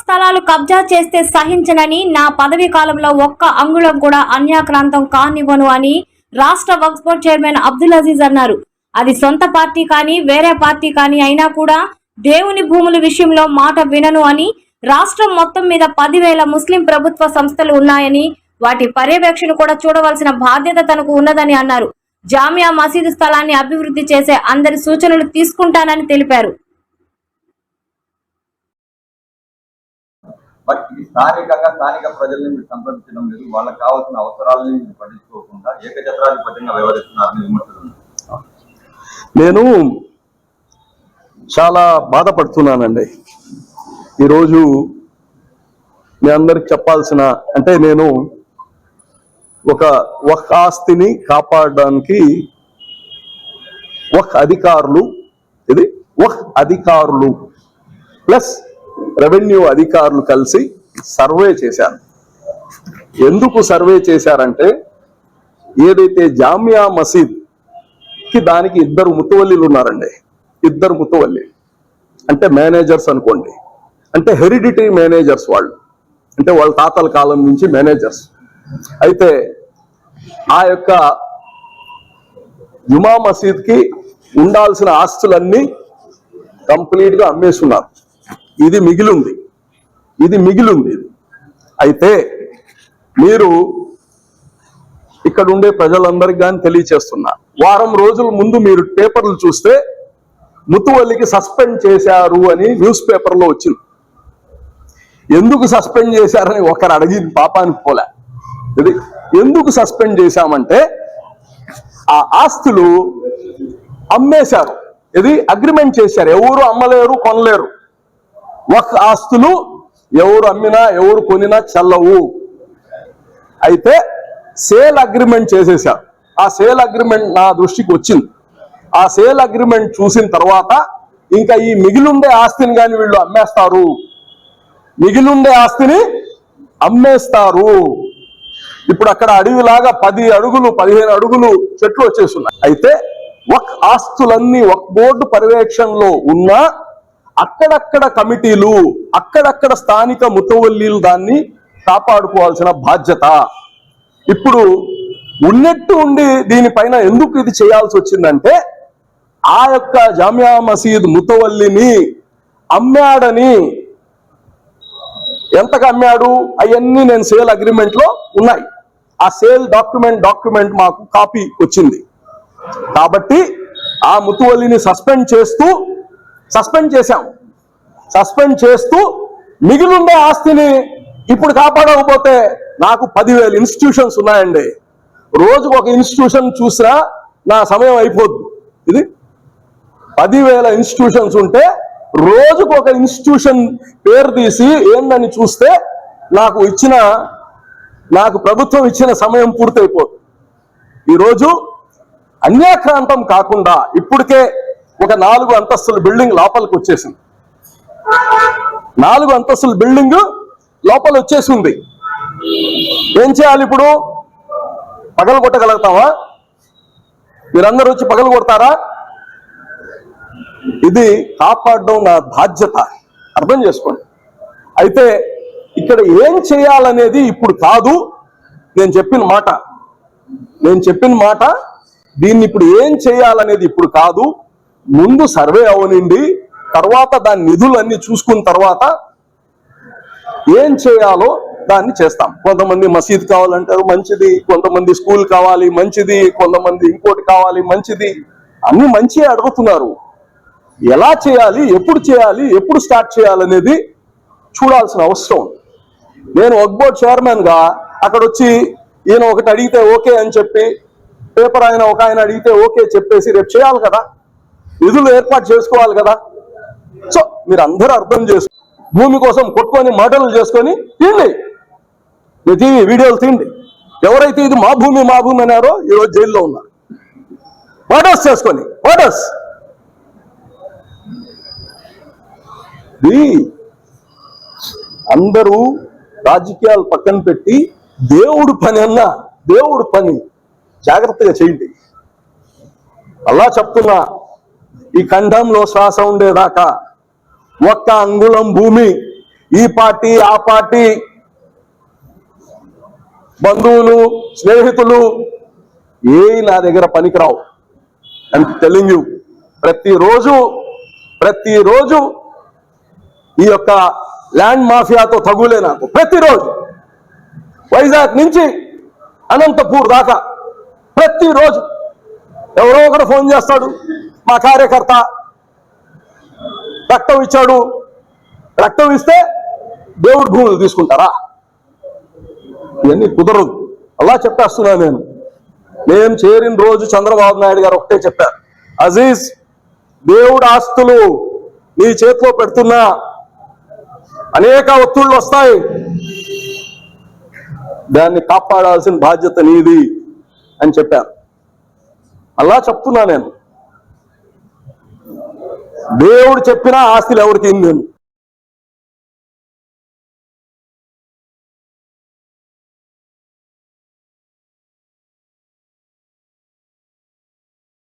స్థలాలు కబ్జా చేస్తే సహించనని నా పదవీ కాలంలో ఒక్క అంగుళం కూడా అన్యాక్రాంతం కానివ్వను అని రాష్ట్ర వక్స్ బోర్డ్ చైర్మన్ అబ్దుల్ అజీజ్ అన్నారు. అది సొంత పార్టీ కానీ వేరే పార్టీ కానీ అయినా కూడా దేవుని భూముల విషయంలో మాట వినను అని రాష్ట్రం మొత్తం మీద పదివేల ముస్లిం ప్రభుత్వ సంస్థలు ఉన్నాయని వాటి పర్యవేక్షణ కూడా చూడవలసిన బాధ్యత తనకు ఉన్నదని అన్నారు. జామియా మసీదు స్థలాన్ని అభివృద్ధి చేసే అందరి సూచనలు తీసుకుంటానని తెలిపారు. బట్ ఇది స్థానికంగా స్థానిక ప్రజల్ని మీరు సంప్రదించడం లేదు. వాళ్ళకి కావాల్సిన అవసరాలని మీరు పట్టించుకోకుండా ఏకచత్రాధిపత్యంగా వ్యవహరిస్తున్నారని విమర్శలు నేను చాలా బాధపడుతున్నానండి. ఈరోజు మీ అందరికి చెప్పాల్సిన అంటే నేను ఒక ఒక ఆస్తిని కాపాడడానికి ఒక అధికారులు ఇది ఒక అధికారులు ప్లస్ రెవెన్యూ అధికారులు కలిసి సర్వే చేశారు. ఎందుకు సర్వే చేశారంటే ఏదైతే జామియా మసీద్కి దానికి ఇద్దరు ముతువల్లీలు ఉన్నారండి. ఇద్దరు ముతువల్లి అంటే మేనేజర్స్ అనుకోండి. అంటే హెరిడిటరీ మేనేజర్స్ వాళ్ళు. అంటే వాళ్ళ తాతల కాలం నుంచి మేనేజర్స్. అయితే ఆ యొక్క జుమా మసీద్కి ఉండాల్సిన ఆస్తులన్నీ కంప్లీట్గా అమ్మేస్తున్నారు. ఇది మిగిలింది. ఇది మిగిలింది. ఇది అయితే మీరు ఇక్కడ ఉండే ప్రజలందరికీ కానీ తెలియచేస్తున్నా. వారం రోజుల ముందు మీరు పేపర్లు చూస్తే ముతువల్లికి సస్పెండ్ చేశారు అని న్యూస్ పేపర్లో వచ్చింది. ఎందుకు సస్పెండ్ చేశారని ఒకరు అడిగింది పాపానికి పోలే. ఇది ఎందుకు సస్పెండ్ చేశామంటే ఆ ఆస్తులు అమ్మేశారు. ఇది అగ్రిమెంట్ చేశారు. ఎవరు అమ్మలేరు కొనలేరు. ఒక ఆస్తులు ఎవరు అమ్మినా ఎవరు కొనినా చెల్లవు. అయితే సేల్ అగ్రిమెంట్ చేసేసారు ఆ సేల్ అగ్రిమెంట్ నా దృష్టికి వచ్చింది. ఆ సేల్ అగ్రిమెంట్ చూసిన తర్వాత ఇంకా ఈ మిగిలుండే ఆస్తిని కానీ వీళ్ళు అమ్మేస్తారు. మిగిలిండే ఆస్తిని అమ్మేస్తారు. ఇప్పుడు అక్కడ అడవిలాగా పది అడుగులు పదిహేను అడుగులు చెట్లు వచ్చేస్తున్నాయి. అయితే ఒక ఆస్తులన్నీ ఒక బోర్డు పర్యవేక్షణలో ఉన్నా అక్కడక్కడ కమిటీలు అక్కడక్కడ స్థానిక ముతవల్లీలు దాన్ని కాపాడుకోవాల్సిన బాధ్యత. ఇప్పుడు ఉన్నట్టు ఉండి దీనిపైన ఎందుకు ఇది చేయాల్సి వచ్చిందంటే ఆ యొక్క జామియా మసీద్ ముతవల్లిని అమ్మాడని ఎంతకు అమ్మాడు అవన్నీ నేను సేల్ అగ్రిమెంట్లో ఉన్నాయి. ఆ సేల్ డాక్యుమెంట్ డాక్యుమెంట్ మాకు కాపీ వచ్చింది. కాబట్టి ఆ ముతువల్లిని సస్పెండ్ చేస్తూ సస్పెండ్ చేశాం. సస్పెండ్ చేస్తూ మిగిలిండే ఆస్తిని ఇప్పుడు కాపాడకపోతే నాకు పదివేల ఇన్స్టిట్యూషన్స్ ఉన్నాయండి. రోజుకు ఒక ఇన్స్టిట్యూషన్ చూసినా నా సమయం అయిపోద్ది. ఇది పదివేల ఇన్స్టిట్యూషన్స్ ఉంటే రోజుకు ఒక ఇన్స్టిట్యూషన్ పేరు తీసి ఏందని చూస్తే నాకు ఇచ్చిన నాకు ప్రభుత్వం ఇచ్చిన సమయం పూర్తయిపోతుంది ఈరోజు అన్యాక్రాంతం కాకుండా ఇప్పటికే ఒక నాలుగు అంతస్తుల బిల్డింగ్ లోపలికి వచ్చేసింది. నాలుగు అంతస్తుల బిల్డింగ్ లోపల వచ్చేసింది ఏం చేయాలి ఇప్పుడు? పగలు కొట్టగలుగుతావా? మీరందరూ వచ్చి పగలు కొడతారా? ఇది కాపాడడం నా బాధ్యత. అర్థం చేసుకోండి. అయితే ఇక్కడ ఏం చేయాలనేది ఇప్పుడు కాదు. నేను చెప్పిన మాట. నేను చెప్పిన మాట దీన్ని ఇప్పుడు ఏం చేయాలనేది ఇప్పుడు కాదు. ముందు సర్వే అవనండి తర్వాత దాని నిధులన్నీ చూసుకున్న తర్వాత ఏం చేయాలో దాన్ని చేస్తాం. కొంతమంది మసీద్ కావాలంటారు మంచిది. కొంతమంది స్కూల్ కావాలి మంచిది. కొంతమంది ఇంకోటి కావాలి మంచిది. అన్ని మంచి అడుగుతున్నారు. ఎలా చేయాలి ఎప్పుడు చేయాలి ఎప్పుడు స్టార్ట్ చేయాలనేది చూడాల్సిన అవసరం. నేను ఒక్బోర్డ్ చైర్మన్గా అక్కడ వచ్చి ఈయన ఒకటి అడిగితే ఓకే అని చెప్పి పేపర్ ఆయన ఒక ఆయన అడిగితే ఓకే చెప్పేసి రేపు చేయాలి కదా. నిధులు ఏర్పాటు చేసుకోవాలి కదా. సో మీరు అందరూ అర్థం చేసుకో భూమి కోసం కొట్టుకొని మాటలు చేసుకొని తిండి. మీ టీవీ వీడియోలు తిండి. ఎవరైతే ఇది మా భూమి మా భూమి అన్నారో ఈరోజు జైల్లో ఉన్నారు. ఆర్డర్స్ చేసుకొని ఆర్డర్స్ అందరూ రాజకీయాలు పక్కన పెట్టి దేవుడు పని అన్న దేవుడు పని జాగ్రత్తగా చేయండి. అలా చెప్తున్నా ఈ ఖండంలో శ్వాస ఉండేదాకా ఒక్క అంగుళం భూమి ఈ పార్టీ ఆ పార్టీ బంధువులు స్నేహితులు ఏ నా దగ్గర పనికిరావు. అండ్ టెలింగ్ యూ ప్రతిరోజు ప్రతిరోజు ఈ యొక్క ల్యాండ్ మాఫియాతో తగులే నాకు ప్రతిరోజు. వైజాగ్ నుంచి అనంతపూర్ దాకా ప్రతిరోజు. ఎవరో ఒకరు ఫోన్ చేస్తాడు. మా కార్యకర్త రక్తం ఇచ్చాడు. రక్తం ఇస్తే దేవుడి భూములు తీసుకుంటారా? ఇవన్నీ కుదరదు. అలా చెప్పేస్తున్నా నేను. నేను చేరిన రోజు చంద్రబాబు నాయుడు గారు ఒకటే చెప్పారు. అజీజ్ దేవుడు ఆస్తులు నీ చేతిలో పెడుతున్నా. అనేక ఒత్తిళ్ళు వస్తాయి. దాన్ని కాపాడాల్సిన బాధ్యత నీది అని చెప్పారు. అలా చెప్తున్నా నేను. దేవుడు చెప్పిన ఆస్తులు ఎవరికి నేను